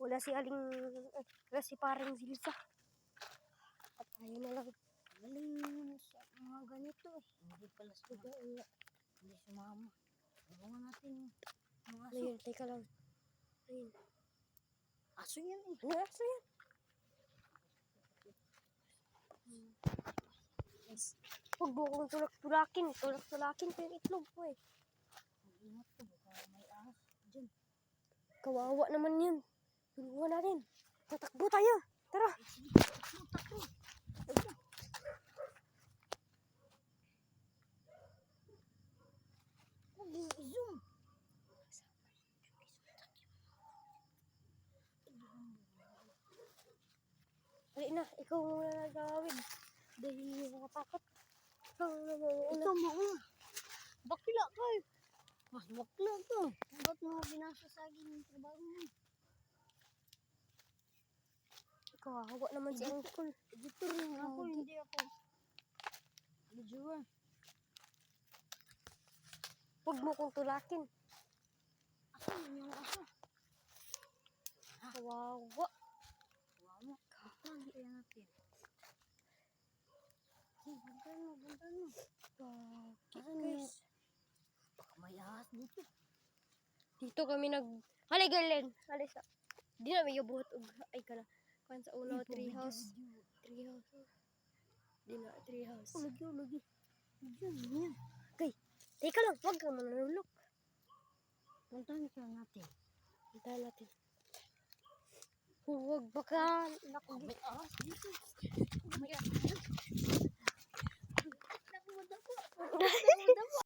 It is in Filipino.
Wala si Aling, eh, wala si parang Zilsa. At tayo na lang. Galing sa mga ganito eh. Hindi pala sila. Hindi sumama. Tulungan natin mga aso. Ayun, teka lang. Ayun. Aso yan eh. Ano aso yan? Guys, Huwag mo kong tulak-tulakin. Tulak-tulakin ko yung itlog ko eh. mag-ingat to. Baka may ahas dyan. Kawawa naman yun. Tulungan natin. Tatakbo tayo. Tara. I-zoom. Dali na. Ikaw muna nagawin. Dahil nakatakot. Ikaw na muna. Ikaw mauna. Bakla ka eh. Mas bakla. Ba't mo binasasagin yung trabaho mo? Kawawa naman si Uncle. Editor rin ako, hindi ako. Videoer. Huwag mo kong tulakin. Aso yun yung aso. Kawawa. Wala. Bakla, kaya natin. Hey, bantan mo, bantan mo. Bakit Asan guys? Baka may ahas dito. Dito kami nag... Halay, Galen. Halay sa... Di na may buhat og... Ay, kala. Kan sa ulo, tree house. Tree house. Di na, tree house. Oh, lagi, oh, lagi. Lagi. Okay. Teka lang. Huwag ka manunulok. Bantan ka natin. Hintayin natin. Huwag baka... Naku, May ahas dito. May ahas. Naku,